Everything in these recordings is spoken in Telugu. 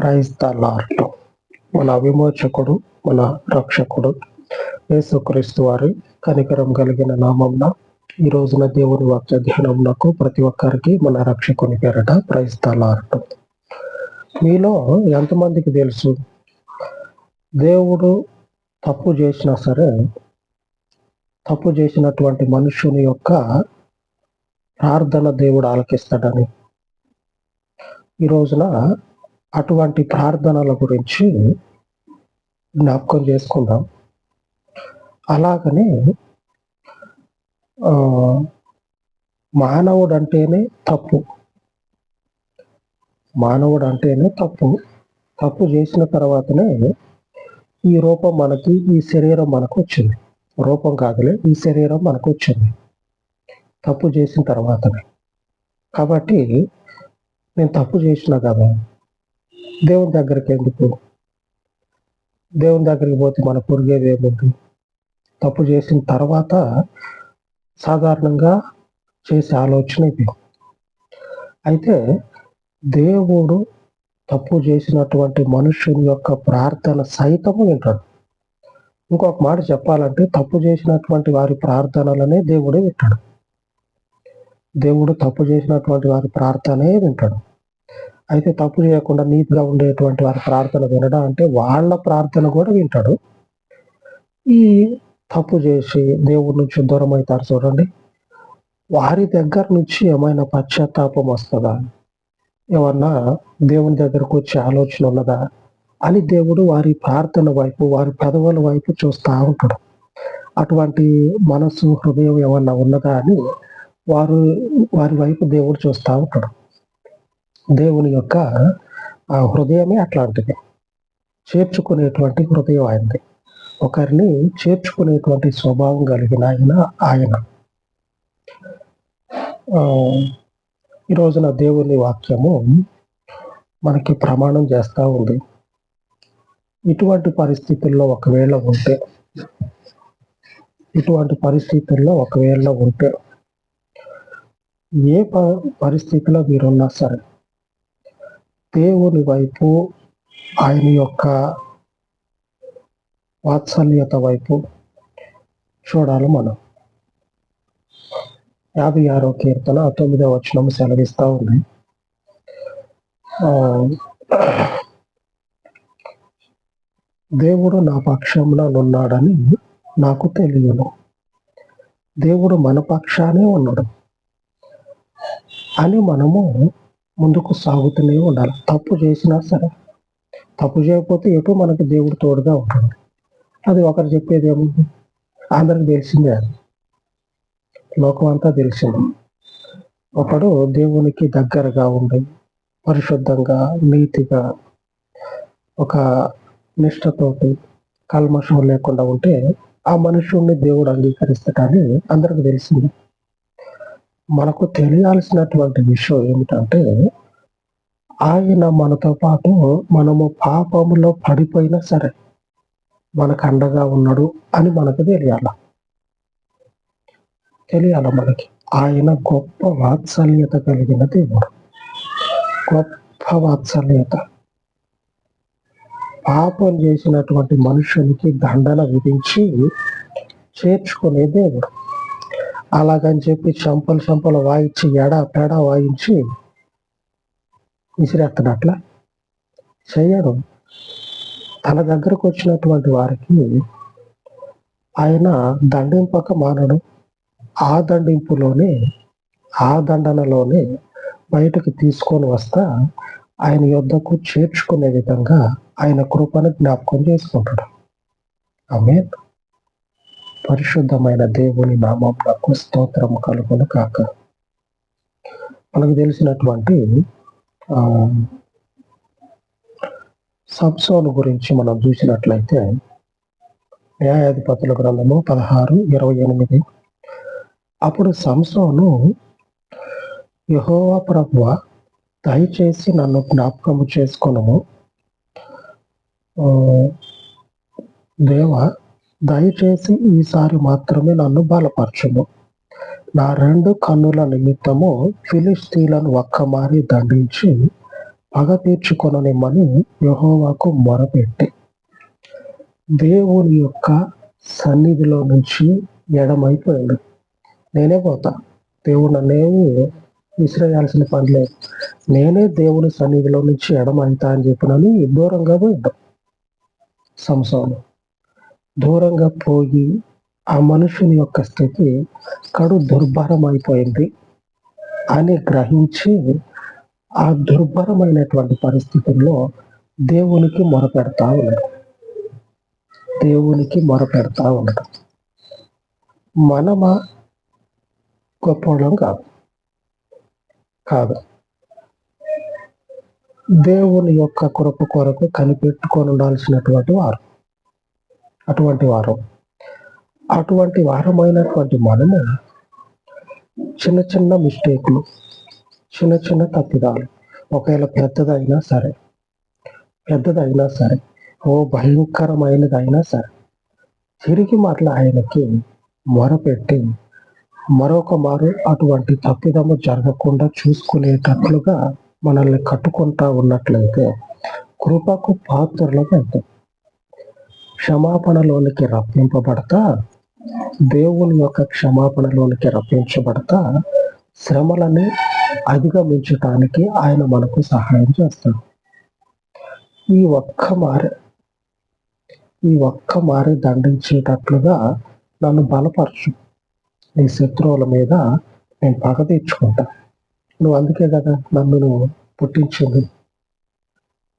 ప్రైజ్ ద మన విమోచకుడు మన రక్షకుడు యేసుక్రీస్తు వారి కనికరం కలిగిన నామంన ఈ రోజున దేవుని వాక్య ధ్యానమునకు ప్రతి ఒక్కరికి మన రక్షకుని పేరట ప్రైజ్ ద మీలో ఎంతమందికి తెలుసు? దేవుడు తప్పు చేసినా సరే తప్పు చేసినటువంటి మనుషుని యొక్క ప్రార్థన దేవుడు ఆలకిస్తాడని. ఈ రోజున అటువంటి ప్రార్థనల గురించి జ్ఞాపకం చేసుకుందాం. అలాగనే మానవుడు అంటేనే తప్పు. మానవుడు అంటేనే తప్పు. తప్పు చేసిన తర్వాతనే ఈ రూపం మనకి ఈ శరీరం మనకు వచ్చింది. రూపం కాదులే ఈ శరీరం మనకు వచ్చింది. తప్పు చేసిన తర్వాతనే. కాబట్టి నేను తప్పు చేసిన కదా దేవుని దగ్గరికి ఎందుకు? దేవుని దగ్గరికి పోతే మన పొరిగేది ఏముంది? తప్పు చేసిన తర్వాత సాధారణంగా చేసే ఆలోచన ఇది. అయితే దేవుడు తప్పు చేసినటువంటి మనుషుని యొక్క ప్రార్థన సైతము వింటాడు. ఇంకొక మాట చెప్పాలంటే తప్పు చేసినటువంటి వారి ప్రార్థనలనే దేవుడే వింటాడు. దేవుడు తప్పు చేసినటువంటి వారి ప్రార్థనే వింటాడు. అయితే తప్పు చేయకుండా నీతిగా ఉండేటువంటి వారి ప్రార్థన వినడం అంటే వాళ్ళ ప్రార్థన కూడా వింటాడు. ఈ తప్పు చేసి దేవుడి నుంచి దూరం అవుతారు చూడండి. వారి దగ్గర నుంచి ఏమైనా పశ్చాత్తాపం వస్తుందా? ఏమన్నా దేవుని దగ్గరకు వచ్చే ఆలోచన ఉన్నదా? అని దేవుడు వారి ప్రార్థన వైపు వారి పెదవుల వైపు చూస్తూ ఉంటాడు. అటువంటి మనసు హృదయం ఏమన్నా ఉన్నదా అని వారు వారి వైపు దేవుడు చూస్తూ ఉంటాడు. దేవుని యొక్క ఆ హృదయమే అట్లాంటిది. చేర్చుకునేటువంటి హృదయం ఆయనది. ఒకరిని చేర్చుకునేటువంటి స్వభావం కలిగిన ఆయన ఆయన. ఈ రోజున దేవుని వాక్యము మనకి ప్రమాణం చేస్తూ ఉంది. ఇటువంటి పరిస్థితుల్లో ఒకవేళ ఉంటే ఇటువంటి పరిస్థితుల్లో ఒకవేళ ఉంటే ఏ పరిస్థితిలో మీరున్నా సరే దేవుని వైపు ఆయన యొక్క వాత్సల్యత వైపు చూడాలి మనం. యాభై ఆరో కీర్తన తొమ్మిదో వచనం సెలవిస్తూ ఉంది. దేవుడు నా పక్షంలో ఉన్నాడని నాకు తెలియను దేవుడు మన పక్షానే ఉన్నాడు. అని మనము ముందుకు సాగుతూనే ఉండాలి. తప్పు చేసినా సరే తప్పు చేయకపోతే ఎటు మనకి దేవుడు తోడుగా ఉంటుంది అది ఒకరు చెప్పేది ఏముంది? అందరికి తెలిసిందే అది. లోకం అంతా తెలిసింది. ఒకడు దేవునికి దగ్గరగా ఉండి పరిశుద్ధంగా నీతిగా ఒక నిష్ఠతోటి కల్మషం లేకుండా ఉంటే ఆ మనుషుణ్ణి దేవుడు అంగీకరిస్తాడని అందరికి తెలిసింది. మనకు తెలియాల్సినటువంటి విషయం ఏమిటంటే ఆయన మనతో పాటు మనము పాపములో పడిపోయినా సరే మనకు అండగా ఉన్నాడు అని మనకు తెలియాల. తెలియాల మనకి. ఆయన గొప్ప వాత్సల్యత కలిగిన దేవుడు. గొప్ప వాత్సల్యత. పాపం చేసినటువంటి మనుషునికి దండన విధించి చేర్చుకునే దేవుడు. అలాగని చెప్పి చంపలు చంపలు వాయించి ఎడ పేడా వాయించి విసిరేస్తాడు అట్లా చెయ్యడు తన దగ్గరకు వచ్చినటువంటి వారికి ఆయన దండింపక మానడు. ఆ దండింపులోనే ఆ దండనలోనే బయటకు తీసుకొని వస్తా ఆయన యొద్దకు చేర్చుకునే విధంగా ఆయన కృపను జ్ఞాపకం చేసుకుంటాడు. ఆమె పరిశుద్ధమైన దేవుని నామం స్తోత్రం కలుగును కాక మనకు తెలిసినటువంటి ఆ, గురించి మనం చూసినట్లయితే న్యాయాధిపతుల గ్రంథము పదహారు ఇరవై ఎనిమిది. అప్పుడు సంసోను యహోవా ప్రభువ దయచేసి నన్ను జ్ఞాపకము చేసుకొనము. ఆ, దేవ దయచేసి ఈసారి మాత్రమే నన్ను బలపరచుము. నా రెండు కన్నుల నిమిత్తము ఫిలిస్తీన్లను ఒక్కమారి దండించి పగ తీర్చుకొననిమ్మని యహోవాకు మొరపెట్టి. దేవుని యొక్క సన్నిధిలో నుంచి ఎడమైపోయాడు నేనే పోతా. దేవుడు నన్నేమి విసిరేయాల్సిన పని లేదు. నేనే దేవుని సన్నిధిలో నుంచి ఎడమైతా అని చెప్పినని దూరంగా పోయాడు. సంసారం దూరంగా పోయి ఆ మనుషుని యొక్క స్థితి కడు దుర్భరం అయిపోయింది అని గ్రహించి ఆ దుర్భరమైనటువంటి పరిస్థితుల్లో దేవునికి మొరపెడతా ఉన్నాడు. దేవునికి మొరపెడతా ఉన్నాడు. మనమా గొప్పవడం కాదు. కాదు. దేవుని యొక్క కృప కొరకు కనిపెట్టుకొని ఉండాల్సినటువంటి వారు. అటువంటి వారం. అటువంటి వారమైనటువంటి మనము చిన్న చిన్న మిస్టేక్లు చిన్న చిన్న తప్పిదాలు ఒకవేళ పెద్దదైనా సరే పెద్దదైనా సరే ఓ భయంకరమైనదైనా సరే తిరిగి మరలా ఆయనకి మొరపెట్టి మరొక మారు అటువంటి తప్పిదము జరగకుండా చూసుకునేటట్లుగా మనల్ని కట్టుకుంటా ఉన్నట్లయితే కృపకు పాత్రలకు అవుతాం క్షమాపణలోనికి రప్పింపబడతా దేవుని యొక్క క్షమాపణలోనికి రప్పించబడతా శ్రమలని అధిగమించటానికి ఆయన మనకు సహాయం చేస్తాడు. ఈ ఒక్క మారే ఈ ఒక్క మారి దండించేటట్లుగా నన్ను బలపరచు. నీ శత్రువుల మీద నేను పగ తీర్చుకుంటా. నువ్వు అందుకే కదా నన్ను నువ్వు పుట్టించింది.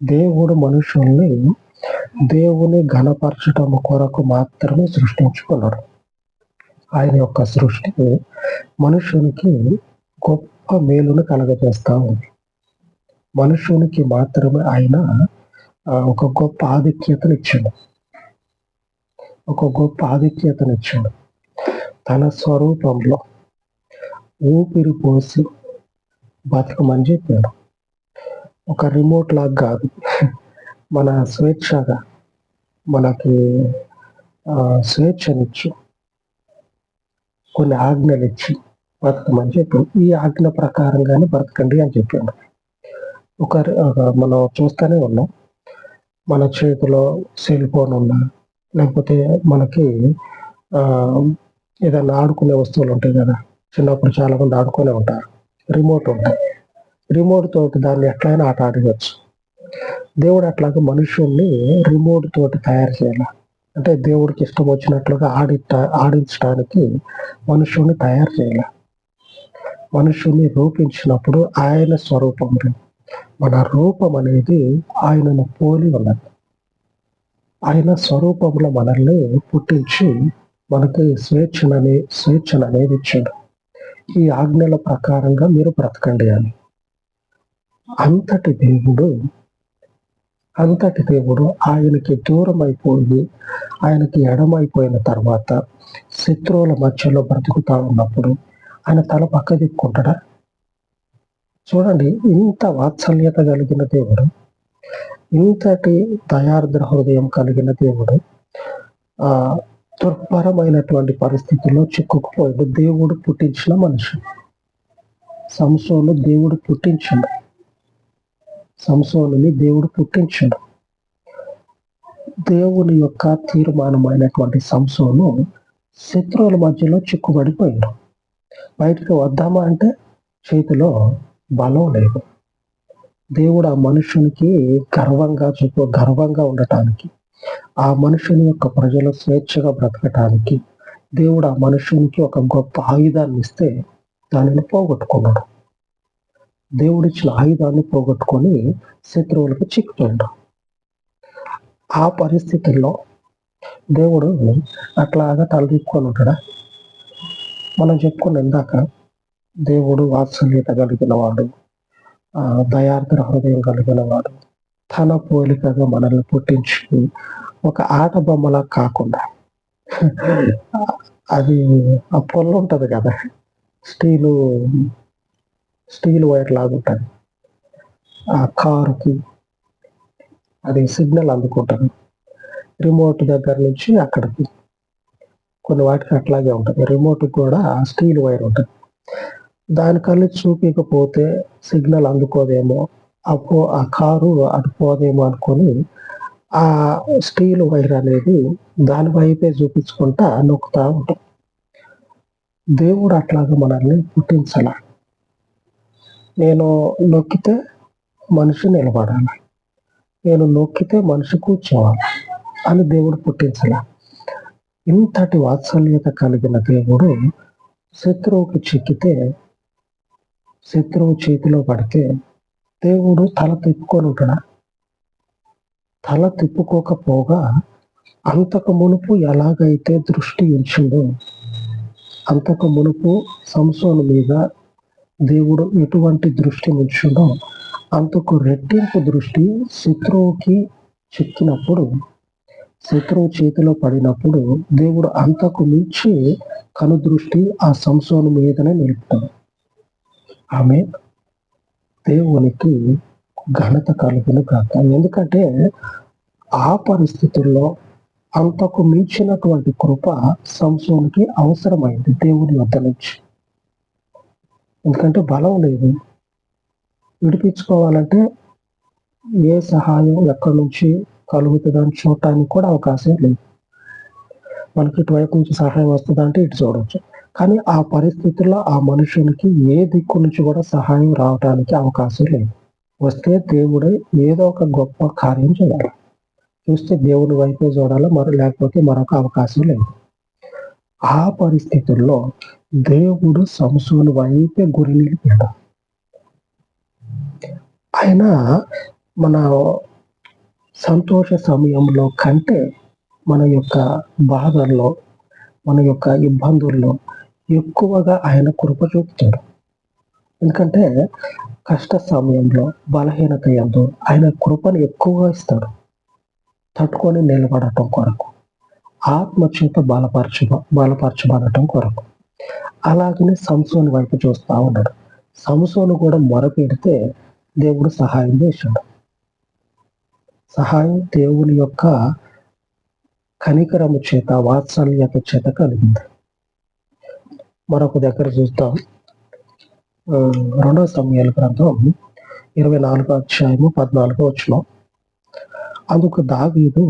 దేవుడు మనుషుల్ని దేవుని ఘనపరచటం కొరకు మాత్రమే సృష్టించుకున్నాడు ఆయన యొక్క సృష్టి మనుషునికి గొప్ప మేలును కలగజేస్తూ ఉంది. మనుషునికి మాత్రమే ఆయన ఒక గొప్ప ఆధిక్యతను ఇచ్చాడు. ఒక గొప్ప ఆధిక్యతనిచ్చాడు తన స్వరూపంలో ఊపిరి పోసి బతకమని చెప్పాడు. ఒక రిమోట్ లాగా కాదు. మన స్వేచ్ఛగా మనకి స్వేచ్ఛనిచ్చి కొన్ని ఆజ్ఞలు ఇచ్చి బ్రతకమని చెప్పాడు ఈ ఆజ్ఞ ప్రకారంగానే బ్రతకండి అని చెప్పాడు. ఒక మనం చూస్తూనే ఉన్నాం. మన చేతిలో సెల్ ఫోన్ ఉన్నా లేకపోతే మనకి ఏదైనా ఆడుకునే వస్తువులు ఉంటాయి కదా చిన్నప్పుడు చాలా మంది ఆడుకునే ఉంటారు. రిమోట్ ఉంటాయి రిమోట్ తోటి దాన్ని ఎట్లయినా ఆట ఆడవచ్చు దేవుడు అట్లాగా మనుషుల్ని రిమోట్ తోటి తయారు చేయాలి? అంటే దేవుడికి ఇష్టం వచ్చినట్లుగా ఆడి ఆడించడానికి మనుషుల్ని తయారు చేయాలి? మనుషుల్ని రూపించినప్పుడు ఆయన స్వరూపంలో మన రూపం అనేది ఆయనను పోలి ఉన్నది. ఆయన స్వరూపంలో మనల్ని పుట్టించి మనకి స్వేచ్ఛననే స్వేచ్ఛను అనేది ఇచ్చాడు. ఈ ఆజ్ఞల ప్రకారంగా మీరు బ్రతకండి అని. అంతటి దేవుడు అంతటి దేవుడు ఆయనకి దూరం అయిపోయి ఆయనకి ఎడమైపోయిన తర్వాత శత్రువుల మధ్యలో బ్రతుకుతా ఉన్నప్పుడు ఆయన తల పక్క దిక్కుంటాడా చూడండి ఇంత వాత్సల్యత కలిగిన దేవుడు ఇంతటి దయార్ద్ర హృదయం కలిగిన దేవుడు ఆ దుర్భరమైనటువంటి పరిస్థితుల్లో చిక్కుకుపోయాడు. దేవుడు పుట్టించిన మనిషి. సంసోను దేవుడు పుట్టించాడు. సంసోనుని దేవుడు పుట్టించాడు. దేవుని యొక్క తీర్మానమైనటువంటి సంసోను శత్రువుల మధ్యలో చిక్కుబడిపోయాడు. బయటికి వద్దామా అంటే చేతిలో బలం లేదు. దేవుడు ఆ మనుషునికి గర్వంగా చెప్పు గర్వంగా ఉండటానికి ఆ మనుషుని యొక్క ప్రజలు స్వేచ్ఛగా బ్రతకటానికి దేవుడు ఆ మనుషునికి ఒక గొప్ప ఆయుధాన్ని ఇస్తే దానిని పోగొట్టుకున్నాడు. దేవుడిచ్చిన ఆయుధాన్ని పోగొట్టుకొని శత్రువులకు చిక్కుపోయాడు ఆ పరిస్థితుల్లో దేవుడు అట్లాగా తలదిప్పుకొని ఉంటాడా? మనం చెప్పుకున్న ఇందాక దేవుడు వాత్సల్యత కలిగిన వాడు ఆ, హృదయం కలిగిన వాడు తన పోలికగా మనల్ని పుట్టించి ఒక ఆట బొమ్మలా కాకుండా అది ఆ పొల్లు ఉంటుంది కదా స్టీలు స్టీల్ వైర్ లాగా ఉంటుంది. ఆ కారుకి అది సిగ్నల్ అందుకుంటుంది. రిమోట్ దగ్గర నుంచి అక్కడికి. కొన్ని వాటికి అట్లాగే ఉంటుంది. రిమోట్ కూడా స్టీల్ వైర్ ఉంటుంది. దానికల్లి చూపించకపోతే సిగ్నల్ అందుకోదేమో అపో ఆ కారు అటు పోదేమో అనుకొని ఆ స్టీల్ వైర్ అనేది దాని వైపే చూపించుకుంటా నొక్కుతా ఉంటాం. దేవుడు అట్లాగా మనల్ని పుట్టించాల. నేను నొక్కితే మనిషి నిలబడాలి. నేను నొక్కితే మనిషి కూర్చోవాలి అని దేవుడు పుట్టించాల ఇంతటి వాత్సల్యత కలిగిన దేవుడు శత్రువుకి చిక్కితే శత్రువు చేతిలో పడితే దేవుడు తల తిప్పుకొని ఉంటాడా? తల తిప్పుకోకపోగా అంతకు మునుపు ఎలాగైతే దృష్టి ఉంచిందో అంతకు మునుపు సంసోను మీద దేవుడు ఎటువంటి దృష్టి ఉంచిండో అంతకు రెట్టింపు దృష్టి శత్రువుకి చిక్కినప్పుడు శత్రువు చేతిలో పడినప్పుడు దేవుడు అంతకు మించి కనుదృష్టి ఆ సంసోను మీదనే నిలుపుతాడు. ఆమె దేవునికి ఘనత కలుగును కాక ఎందుకంటే ఆ పరిస్థితుల్లో అంతకు మించినటువంటి కృప సంసోనికి అవసరమైంది దేవుని వద్ద నుంచి ఎందుకంటే బలం లేదు. విడిపించుకోవాలంటే ఏ సహాయం ఎక్కడి నుంచి కలుగుతుందని చూడటానికి కూడా అవకాశం లేదు. మనకి ఇటువైపు నుంచి సహాయం వస్తుందా అంటే ఇటు చూడవచ్చు కానీ ఆ పరిస్థితుల్లో ఆ మనుషునికి ఏ దిక్కు నుంచి కూడా సహాయం రావడానికి అవకాశం లేదు. వస్తే దేవుడు ఏదో ఒక గొప్ప కార్యం చేయాలి. చూస్తే దేవుని వైపే చూడాలి మరో లేకపోతే మరొక అవకాశం లేదు. ఆ పరిస్థితుల్లో దేవుడు సంసోను వైపే గురి నిలిపాడు. ఆయన మన సంతోష సమయంలో కంటే మన యొక్క బాధల్లో మన యొక్క ఇబ్బందుల్లో ఎక్కువగా ఆయన కృప చూపుతాడు. ఎందుకంటే కష్ట సమయంలో బలహీనత ఎందు ఆయన కృపను ఎక్కువగా ఇస్తాడు. తట్టుకొని నిలబడటం కొరకు ఆత్మచేత బలపరచ బలపరచబడటం కొరకు. అలాగనే సంసోని వైపు చూస్తూ ఉన్నాడు. సంసోను కూడా మొరపెడితే దేవుడు సహాయం చేశాడు. సహాయం దేవుని యొక్క కనికరము చేత వాత్సల్యత చేత కలిగింది. మరొక దగ్గర చూస్తాం రెండవ సమయాల గ్రంథం ఇరవై నాలుగో అధ్యాయము పద్నాలుగో వచ్చిన అందుకు దావీదు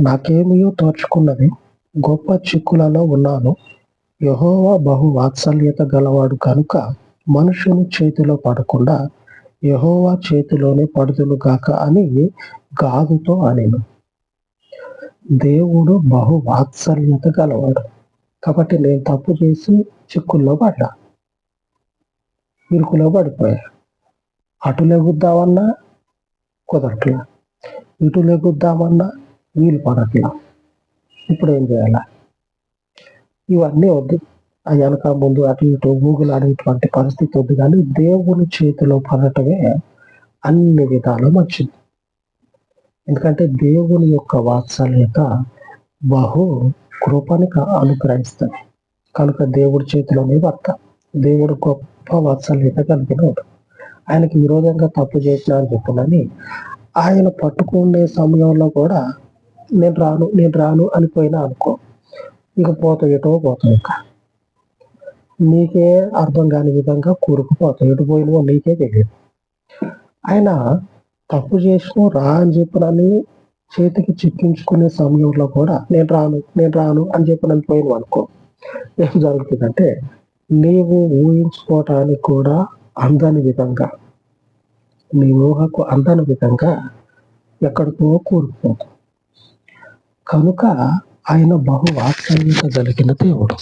నాకేమయో తోచుకున్నది గొప్ప చిక్కులలో ఉన్నాను. యహోవా బహు వాత్సల్యత గలవాడు కనుక మనుషుని చేతిలో పడకుండా యహోవా చేతిలోనే పడుతులు గాక అని గాదుతో అనేను. దేవుడు బహు వాత్సల్యత గలవాడు. కాబట్టి నేను తప్పు చేసి చిక్కుల్లో పడ్డా. ఇరుకులో పడిపోయా. అటు లెగుద్దామన్నా కుదరట్లా. ఇటు లెగుద్దామన్నా వీలు పడట్లా. ఇప్పుడు ఏం చేయాలా? ఇవన్నీ వద్దు. ఆ వెనక ముందు అటు ఇటు ఊగులాడేటువంటి పరిస్థితి వద్దు కానీ దేవుని చేతిలో పడటమే అన్ని విధాలు మంచిది. ఎందుకంటే దేవుని యొక్క వాత్సల్యత బహు కృపని అనుగ్రహిస్తుంది. కనుక దేవుడి చేతిలోనే భర్త దేవుడు గొప్ప వాత్సల్యత కలిగినవాడు ఆయనకి విరోధంగా తప్పు చేసిన అని చెప్పునని ఆయన పట్టుకునే సమయంలో కూడా నేను రాను నేను రాను అని పోయినా అనుకో ఇక పోతాయి ఎటో పోతావు ఇక. నీకే అర్థం కాని విధంగా కూరుకుపోతావు ఎటు పోయినవో నీకే తెలియదు. ఆయన తప్పు చేసిన రా అని చెప్పినని చేతికి చిక్కించుకునే సమయంలో కూడా నేను రాను నేను రాను అని చెప్పినని పోయిన అనుకో. ఏం జరుగుతుందంటే నీవు ఊహించుకోవటానికి కూడా అందని విధంగా నీ ఊహకు అందని విధంగా ఎక్కడికో కూరుకుపోతాం కనుక ఆయన బహు వాత్సల్యత కలిగిన దేవుడు.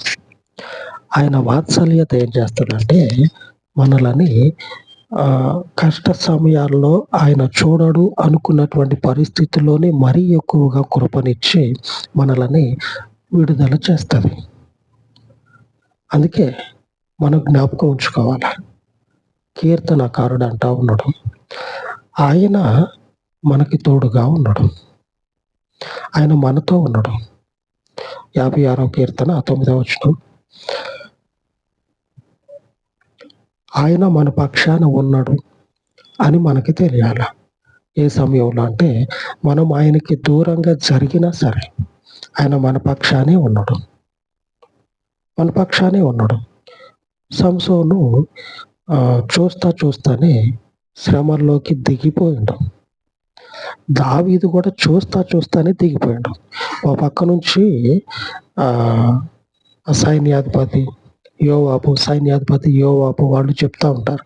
ఆయన వాత్సల్యత ఏం చేస్తాడంటే మనలని కష్ట సమయాల్లో ఆయన చూడడు అనుకున్నటువంటి పరిస్థితుల్లోనే మరీ ఎక్కువగా కృపనిచ్చి మనలని విడుదల చేస్తుంది. అందుకే మనం జ్ఞాపకం ఉంచుకోవాలి. కీర్తనకారుడు అంటా ఉన్నాడు ఆయన మనకి తోడుగా ఉన్నాడు ఆయన మనతో ఉండడం. యాభై ఆరో కీర్తన తొమ్మిదవ వచ్చిన ఆయన మన పక్షాన ఉన్నాడు అని మనకి తెలియాల ఏ సమయంలో అంటే మనం ఆయనకి దూరంగా జరిగినా సరే ఆయన మన పక్షానే ఉన్నాడు మన పక్షానే ఉన్నాడు సంసోను చూస్తా చూస్తానే శ్రమల్లోకి దిగిపోయిండు దావీదు కూడా చూస్తా చూస్తానే దిగిపోయాడు. ఓ పక్క నుంచి ఆ సైన్యాధిపతి యోవాపు సైన్యాధిపతి యోవాపు వాళ్ళు చెప్తా ఉంటారు.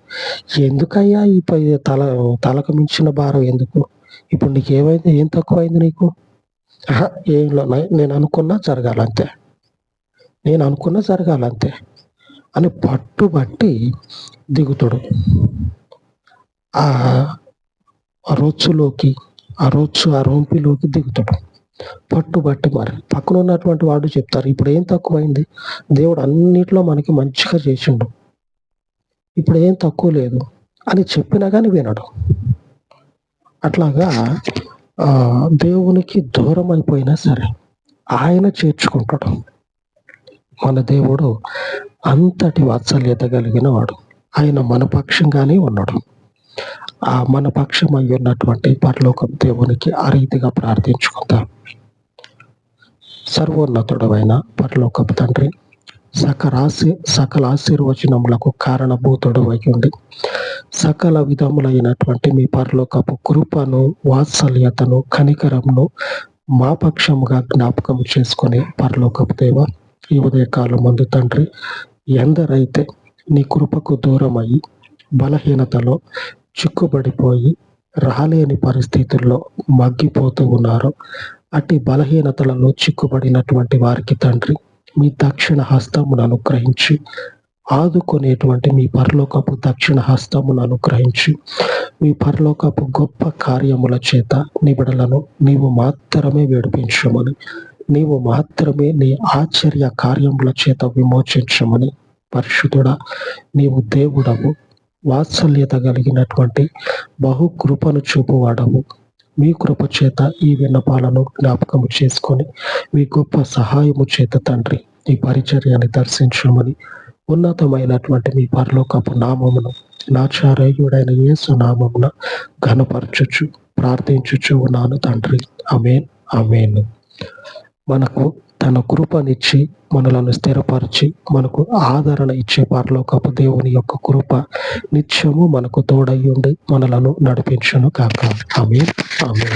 ఎందుకయ్యా ఈ పై తల తలకు మించిన భారం ఎందుకు? ఇప్పుడు నీకు ఏమైంది ఏం తక్కువైంది నీకు? ఏం నేను అనుకున్నా జరగాలంతే. నేను అనుకున్నా జరగాలంతే. అని పట్టుబట్టి దిగుతాడు. ఆ అరోచు రొచ్చులోకి ఆ రొచ్చు ఆ దిగుతాడు. పట్టుబట్టి మరి. పక్కన ఉన్నటువంటి వాడు చెప్తారు ఇప్పుడు ఏం తక్కువైంది? దేవుడు అన్నిట్లో మనకి మంచిగా చేసిండు. ఇప్పుడు ఏం తక్కువ లేదు. అని చెప్పినా కానీ వినడు. అట్లాగా ఆ, దేవునికి దూరం అయిపోయినా సరే ఆయన చేర్చుకుంటాడు. మన దేవుడు అంతటి వాత్సల్యత కలిగిన వాడు. ఆయన మన పక్షంగానే ఉన్నాడు. మన పక్షం అయి ఉన్నటువంటి పరలోకం దేవునికి ఆ రీతిగా ప్రార్థించుకుందాం. సర్వోన్నతుడమైన పరలోకపు తండ్రి సకలాశి సకల ఆశీర్వచనములకు కారణభూతుడు ఉండి సకల విధములైనటువంటి మీ పరలోకపు కృపను వాత్సల్యతను కనికరమును మా పక్షముగా జ్ఞాపకం చేసుకుని పరలోకపు దేవ ఈ ఉదయకాలం ముందు తండ్రి ఎందరైతే నీ కృపకు దూరమయ్యి బలహీనతలో చిక్కుబడిపోయి రాలేని పరిస్థితుల్లో మగ్గిపోతూ ఉన్నారు. అట్టి బలహీనతలలో చిక్కుబడినటువంటి వారికి తండ్రి మీ దక్షిణ హస్తమును అనుగ్రహించి ఆదుకునేటువంటి మీ పరలోకపు దక్షిణ హస్తమును అనుగ్రహించి మీ పరలోకపు గొప్ప కార్యముల చేత నిబిడలను నీవు మాత్రమే వేడిపించమని నీవు మాత్రమే నీ ఆశ్చర్య కార్యముల చేత విమోచించమని పరిశుద్ధుడా నీవు దేవుడవు. వాత్సల్యత కలిగినటువంటి బహు కృపను చూపువాడము మీ కృప చేత ఈ విన్నపాలను జ్ఞాపకము చేసుకొని మీ గొప్ప సహాయము చేత తండ్రి ఈ పరిచర్యాన్ని దర్శించమని ఉన్నతమైనటువంటి మీ పరలోకపు నామమును నాచారయుడైన యేసు నామమున ఘనపరచుచు ప్రార్థించుచు ఉన్నాను తండ్రి. అమేన్ అమేన్ మనకు తన కృపనిచ్చి మనలను స్థిరపరిచి మనకు ఆదరణ ఇచ్చే పరలోకపు దేవుని యొక్క కృప నిత్యము మనకు తోడయ్యుండి మనలను నడిపించును కాక. ఆమె ఆమె